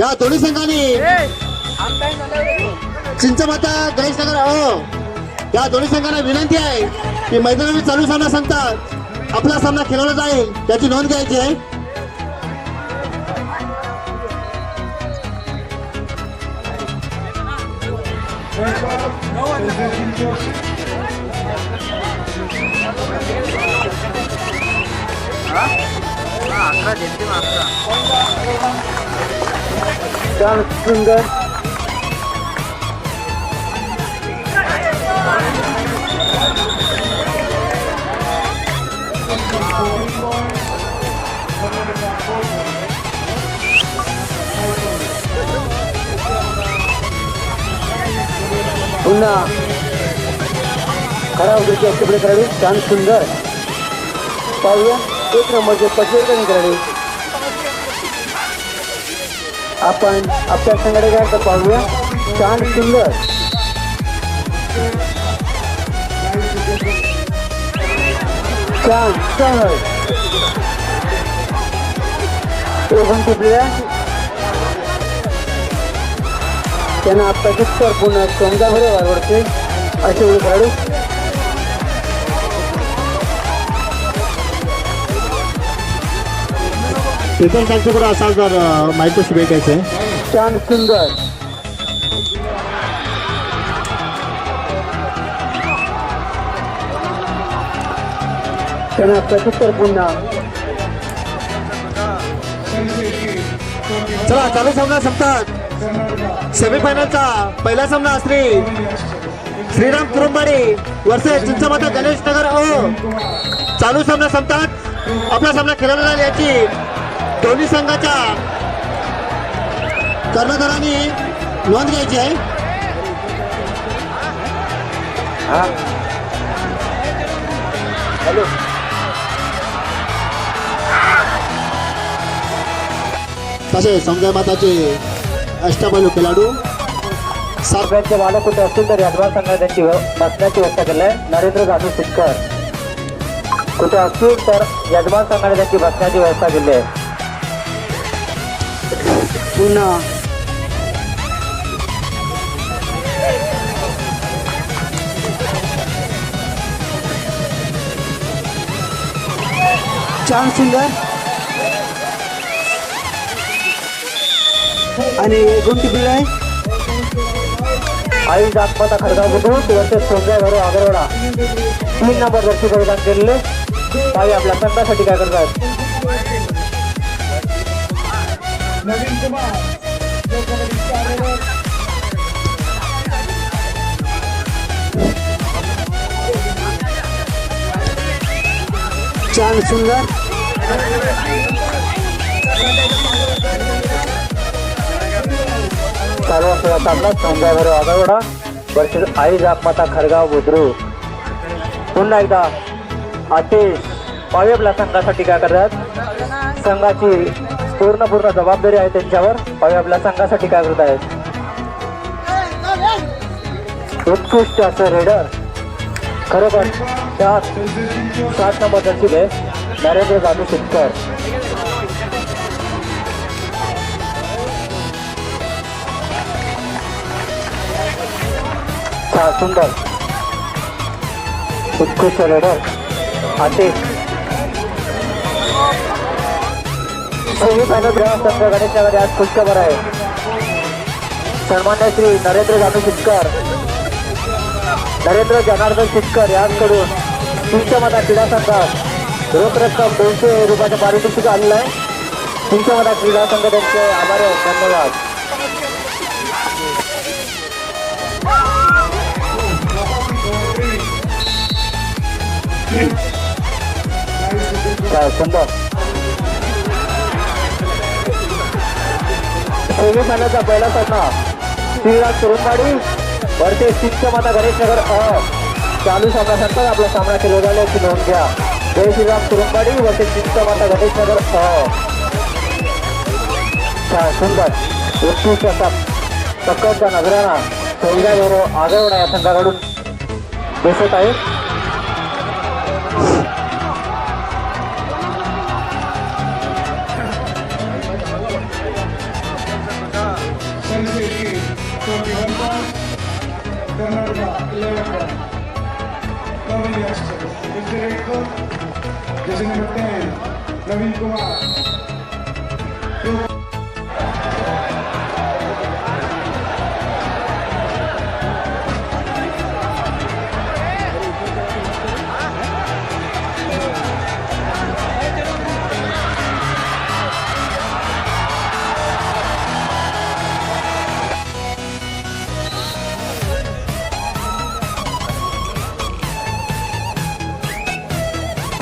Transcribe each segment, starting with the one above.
त्या दोन्ही संघांनी चिंचमाता गणेश नगर हो. या दोन्ही संघांना विनंती आहे की मैदानावर चालू सामना सांगतात आपला सामना खेळवला जाईल त्याची नोंद घ्यायची आहे. छान सुंदर पुन्हा खरा उद्याचे अष्टपडे खेळाडू छान सुंदर. पाहूया. एक नंबरचे पचवेरकणी खेळाडू आपण आपल्या संघाकडे तर पाहूया. छान सुंदर. छान सहज. रोहन टिपल्या त्यांना आपल्याचे स्तर पुन्हा समजा बरे वाढवते असे वेळी खेळाडू इतर त्यांच्याकडे असाल तर माहितीशी भेटायचं आहे छान सुंदर त्यांना प्रत्युत्तर पुन्हा चला चालू सामना संपतात सेमीफायनलचा पहिला सामना श्री श्रीराम कुरुंबाडी वर्सेस चिंचमाता गणेश नगर. ओ चालू सामना संपतात आपला सामना खेळवला याची दोन्ही संघाच्या कर्णधारांनी नोंद घ्यायची आहे. हा हॅलो. तसे समजा माताचे अष्टपैलू खेळाडू. सगळ्यांचे बालक कुठे असतील तर यादवार संघाने त्यांची बसण्याची व्यवस्था केली आहे. नरेंद्र जाधव सिटकर कुठे असतील तर यजमान संघाने त्यांची बसण्याची व्यवस्था केली आहे. पुन्हा. छान सुंदर. आणि कोणती बिल आहे. आई जातपाता खडगाव बुद्रुक वर्षे सोंजा घरो आगरवाडा. तीन नंबर वरती परिधान केलेले. ताई आपल्या संघासाठी काय करतात छान सुंदर. चालू असलेला सामना सोंजा घरो आगरवाडा वर्षे आई जातमाता खडगाव बुद्रुक. पुन्हा एकदा आतिश पावी आपल्या संघासाठी काय करतात? संघाची पूर्ण पूर्ण जबाबदारी आहे त्यांच्यावर. पावी आपल्या संघासाठी काय करत आहेत उत्कृष्ट असं रेडर खरोखर त्या सात नंबर दर्शित आहे. नरेंद्र जाधव शेतकर. सुंदर. उत्कृष्ट रेडर आतिश. सेमीफायनल ग्रामसंघ गणेशनगर आज खुशखबर आहे. सन्मान्य श्री नरेंद्र जाधव शितकर नरेंद्र जनार्दन शितकर यांकडून तुमच्या क्रीडा संघात रोख रक्कम दोनशे रुपयाचं पारितोषिक आलेलं आहे तुमच्या क्रीडा संघ त्यांचे आभार आहे धन्यवाद. काय सेमीफायनलचा पहिला सामना श्रीराज कुरुंबाडी वरते सिंह माता गणेश नगर अ. चालू सामना सांगतात आपला सामना केला झाल्याची नोंद घ्या. जय श्रीराम कुरुंबाडी वरते सिंह माता गणेश नगर अ. छान सुंदर. उत्कृष्ट असा. टक्करच्या नजराना चौदा गौरव आगरवाडा या संघाकडून दिसत आहे. Jersey number 10, Naveen Kumar.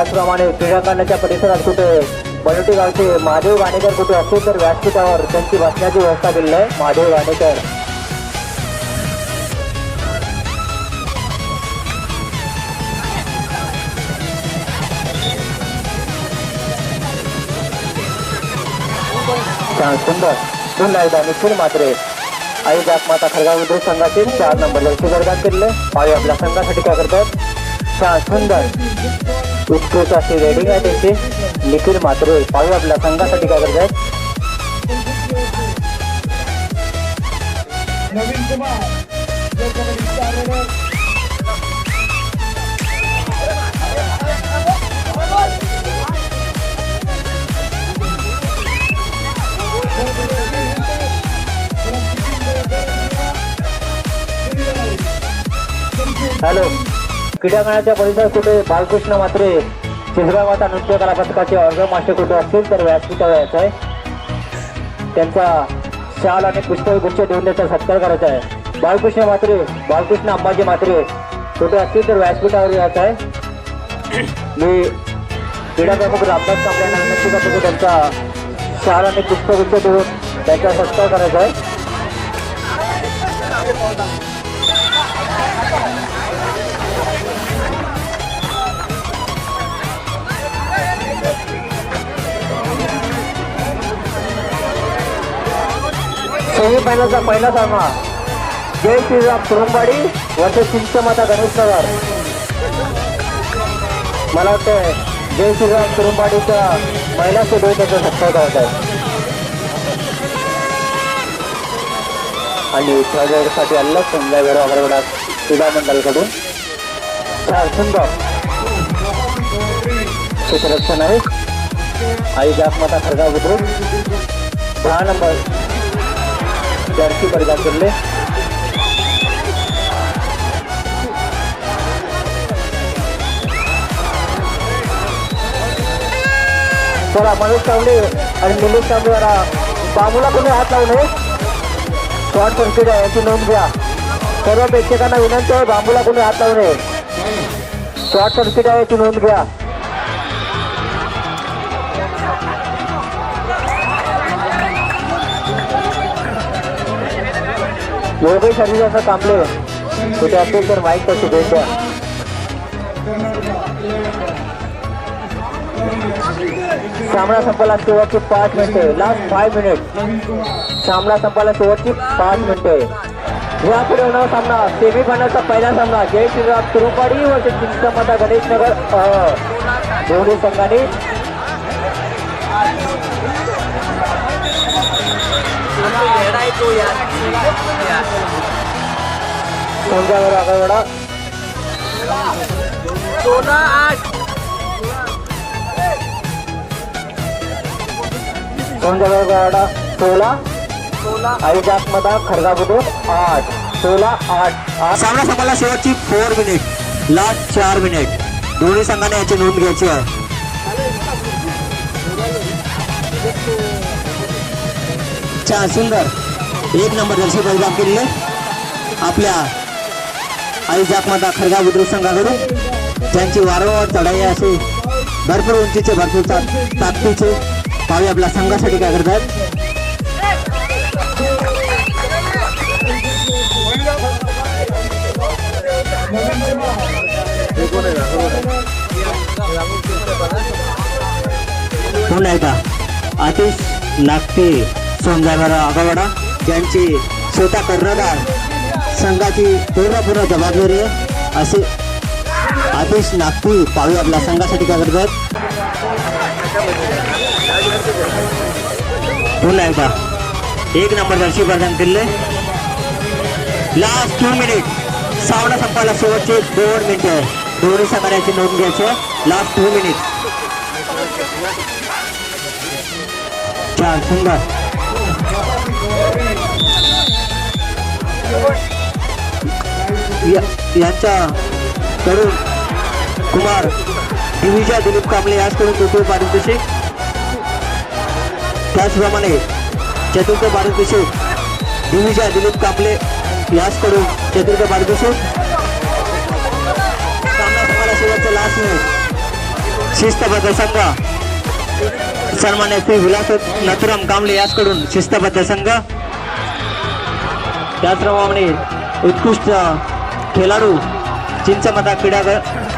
त्याचप्रमाणे क्रीडांगणाच्या परिसरात कुठे बनोटी गावचे महादेव गाणेकर कुठे असतील तर व्यासपीठावर त्यांची बसण्याची व्यवस्था केली आहे. महादेव गाणेकर. सुंदर. सुंदर पुन्हा एकदा निखिल मात्रे आई जात माता खरगाव बुद्रुक संघातील चार नंबर लक्ष वर्गात केले पाळी आपल्या संघासाठी काय करतात. छान सुंदर. उत्कृष्ट अशी रेडिंग आहे त्यांची. निखिल मात्रे पाळी आपल्या संघासाठी काय star runner. हॅलो. क्रीडांगणाच्या परिसरात कुठे बालकृष्ण मात्रे चिसगाव माता नृत्य कला पथकाचे अर्ध मास्टर कुठे असतील तर व्यासपीठावर यायचं आहे. त्यांचा शाल आणि पुष्पगुच्छ देऊन त्याचा सत्कार करायचा आहे. बालकृष्ण मात्रे बालकृष्ण अंबाजी मात्रे कुठे असतील तर व्यासपीठावर यायचं आहे. मी क्रीडा प्रमुख रामदास कांबळे विनंती करतो की त्यांचा शाल आणि पुष्पगुच्छ देऊन त्याचा सत्कार करायचा आहे. सेमीफायनलचा पहिला सामना. जय श्रीराम कुरुंबाडी वर्ष चिंचमाता गणेशनगर मला वाटतं जय श्रीराम कुरुंबाडीच्या महिला सुद्धा त्याचा सत्कार होत आहे आणि खेळाडूसाठी अलग समजा वेळ वगैरे क्रीडा मंडळाकडून. चार सुंदर. क्षेत्ररक्षण आहे. आई जातमाता खरगाव बुद्रुक. दहा नंबर. जर्सी परिधान केले चला मनोज तांबडे आणि निलेश तांबडे जरा बाबूला कोणी हात लावू नये. शॉर्ट सर्किट आहे याची नोंद घ्या. सर्व प्रेक्षकांना विनंती आहे बांबूला कोणी हात लावू नये. शॉर्ट सर्किट आहे याची नोंद घ्या. योगेश शरीराचं कांबले कुठे असेल तर तर शुभेच्छा? सामना संपला शेवटची पाच मिनिटे लास्ट फाय मिनिट सामना संपला शेवटची पाच मिनिटे। यापुढे सामना सेमीफायनलचा पहिला सामना। जय श्रीराम तिरुपाडी व चिंतामाता गणेश नगर संघांनी। संघावर आगळवाडा संघावर आगळवाडा सोळा आणि जातमता खरगा बुद्रुक आठ. सोळा. आठ आठ सामना संपला शेवटची फोर मिनिट लास्ट चार मिनिट दोन्ही संघाने याची नोंद घ्यायची आहे. छान सुंदर. एक नंबर जर्सी परिधान केलेले आपल्या आई जातमाता खरगा बुद्रुक संघाकडून त्यांची वारंवार चढाई असे भरपूर उंचीचे भरपूर ता- ताकदीचे पावे आपल्या संघासाठी काय करतात पुन्हा एकदा आतिश लागते सोमजागर आगावाडा. यांची स्वतः कर्णधार संघाची पूर्णपूर्ण जबाबदारी आहे. असे आदेश नागपूर पाहू आपल्या संघासाठी काय करतात पुन्हा एकदा. एक नंबर दर्शी प्रदान केले लास्ट टू मिनिट सावना संपायला शेवटचे दोन मिनिटे दोन्ही सकाळची नोंद घ्यायची लास्ट टू मिनिट चार सुंदर. या- यांच्या कडून कुमार दिविजा दिलीप कांबळे याचकडून तृतीय पारितोषिक. त्याचप्रमाणे चतुर्थ पारितोषिक दिविजा दिलीप कांबळे याचकडून चतुर्थ पारितोषिक. सामना तुम्हाला शेवटचा लास्ट मिनिट शिस्तबद्ध संघ सन्मान्य श्री विलास नथुराम कांबळे याचकडून शिस्तबद्ध संघ. त्याचप्रमाणे उत्कृष्ट खेळाडू चिंचमता क्रीडा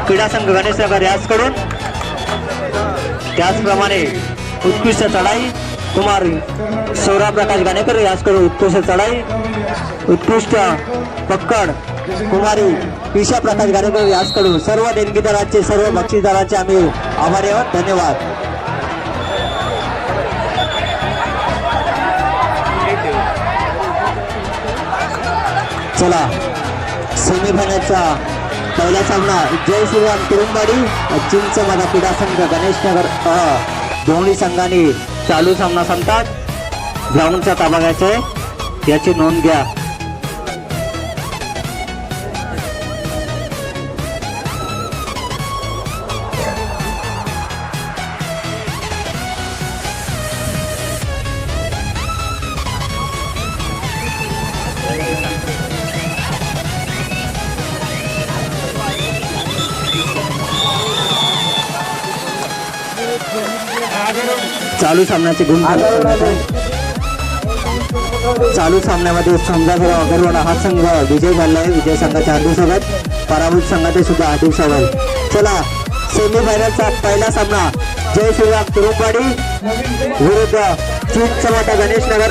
क्रीडा संघ गणेश नगर याचकडून. त्याचप्रमाणे उत्कृष्ट चढाई कुमार सौरभ प्रकाश गाणेकर याचकडून उत्कृष्ट चढाई उत्कृष्ट पक्कड कुमारी ईशा प्रकाश गाणेकर याचकडून. सर्व देणगीदारांचे सर्व बक्षीसदारांचे आम्ही आभारी आहोत. धन्यवाद. चला. सेमीफायनलचा पहिला सामना जय श्रीराम तुरुंबाडी चिंच माझा क्रीडा संघ गणेश नगर अ दोन्ही संघाने चालू सामना संपतात. ग्राउंडचा ताबा घ्यायचा. आहे याची नोंद घ्या. चालू सामन्याचे गुण चालू सामन्यामध्ये समजा अगरवाडा हा संघ विजय झाला आहे. विजय संघाचे आठ दिवसावर पराभूत संघाचे सुद्धा आठ दिवसावर. चला सेमीफायनलचा पहिला सामना. जय श्रीराम तुरुंगवाडी. विरुद्ध चीन चवाटा गणेश नगर.